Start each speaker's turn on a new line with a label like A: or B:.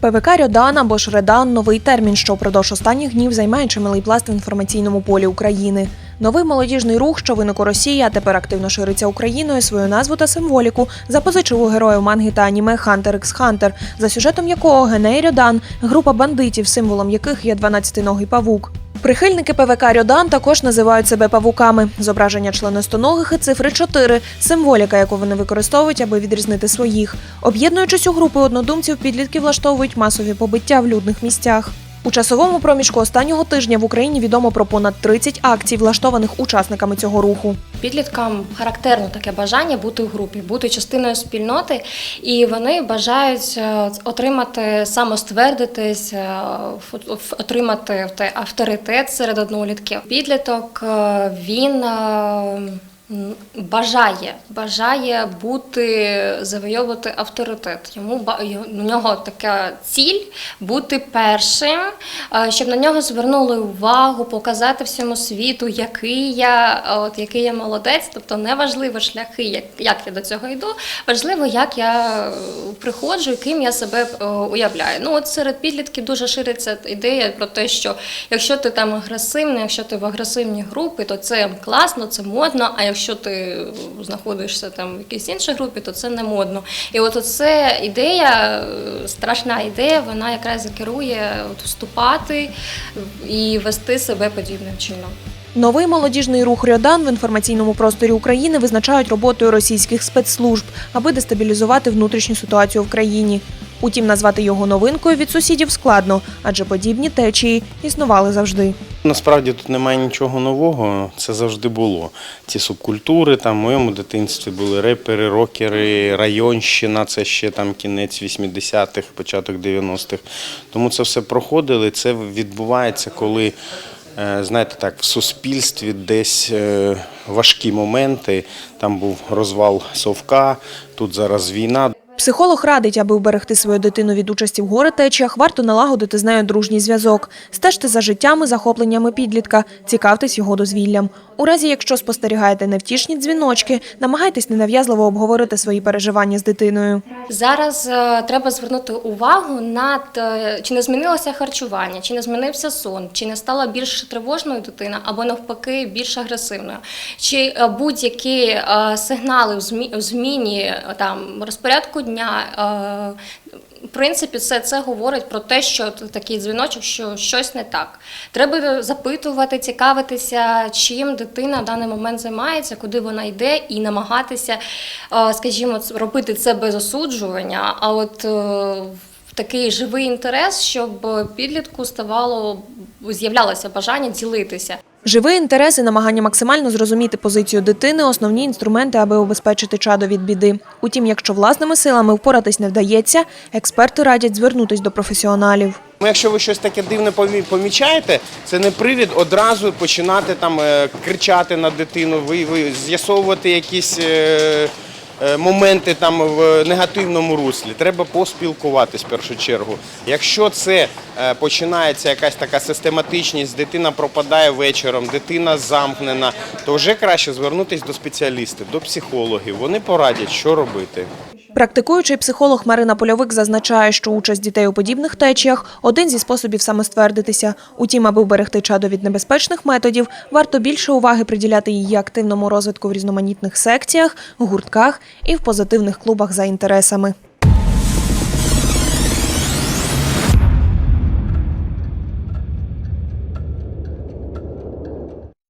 A: ПВК Рьодан або ж Редан новий термін, що впродовж останніх днів займає чималий пласт в інформаційному полі України. Новий молодіжний рух, що виник у Росії, а тепер активно шириться Україною, свою назву та символіку запозичив у героїв манги та аніме Хантер x Хантер, за сюжетом якого Геней Рьодан, група бандитів, символом яких є 12-ногий павук. Прихильники ПВК Рьодан також називають себе павуками. Зображення членистоногих і цифри 4 – символіка, яку вони використовують, аби відрізнити своїх. Об'єднуючись у групи однодумців, підлітки влаштовують масові побиття в людних місцях. У часовому проміжку останнього тижня в Україні відомо про понад 30 акцій, влаштованих учасниками цього руху.
B: Підліткам характерно таке бажання бути в групі, бути частиною спільноти, і вони бажають е, отримати самоствердитись, е, отримати те- авторитет серед однолітків. Підліток е, він бажає, бажає бути завойовувати авторитет. Йому у нього така ціль бути першим, е, щоб на нього звернули увагу, показати всьому світу, який я, е, от який я молодець. Тобто не важливо шляхи, як, як я до цього йду. Важливо, як я приходжу ким я себе е, уявляю. Ну от серед підлітків дуже шириться ідея про те, що якщо ти там агресивний, якщо ти в агресивній групі, то це класно, це модно. А якщо ти знаходишся там в якійсь іншій групі, то це не модно. І от оце ідея, страшна ідея, вона якраз керує вступати і вести себе подібним чином.
A: Новий молодіжний рух Рьодан в інформаційному просторі України визначають роботою російських спецслужб, аби дестабілізувати внутрішню ситуацію в країні. Утім, назвати його новинкою від сусідів складно, адже подібні течії існували завжди.
C: Насправді тут немає нічого нового, це завжди було. Ці субкультури, там в моєму дитинстві були репери, рокери, районщина, це ще там кінець 80-х, початок 90-х. Тому це все проходили. Це відбувається, коли, е, знаєте так, в суспільстві десь е, важкі моменти. Там був розвал совка, тут зараз війна.
A: Психолог радить, аби вберегти свою дитину від участі в горе-течіях, варто налагодити з нею дружній зв'язок. Стежте за життями, захопленнями підлітка, цікавтесь його дозвіллям. У разі, якщо спостерігаєте невтішні дзвіночки, намагайтесь ненав'язливо обговорити свої переживання з дитиною.
B: Зараз е, треба звернути увагу над е, чи не змінилося харчування, чи не змінився сон, чи не стала більш тривожною дитина, або навпаки більш агресивною, чи е, будь-які е, сигнали в змі- в зміні е, там розпорядку дня. е, в принципі, все це говорить про те, що такий дзвіночок, що щось не так. Треба запитувати, цікавитися, чим дитина в даний момент займається, куди вона йде, і намагатися, е, скажімо, робити це без осуджування. А от е, такий живий інтерес, щоб підлітку ставало з'являлося бажання ділитися.
A: Живий інтерес і намагання максимально зрозуміти позицію дитини – основні інструменти, аби обезпечити чадо від біди. Утім, якщо власними силами впоратись не вдається, експерти радять звернутись до професіоналів.
C: Ну, Якщо ви щось таке дивне помі- помічаєте, це не привід одразу починати там е, кричати на дитину, ви, ви з'ясовувати якісь е, моменти там в негативному руслі. Треба поспілкуватись в першу чергу. Якщо це е, починається якась така систематичність, дитина пропадає вечором, дитина замкнена, то вже краще звернутися до спеціалістів, до психологів. Вони порадять, що робити.
A: Практикуючий психолог Марина Польовик зазначає, що участь дітей у подібних течіях – один зі способів самоствердитися. Утім, аби вберегти чадо від небезпечних методів, варто більше уваги приділяти її активному розвитку в різноманітних секціях, гуртках і в позитивних клубах за інтересами.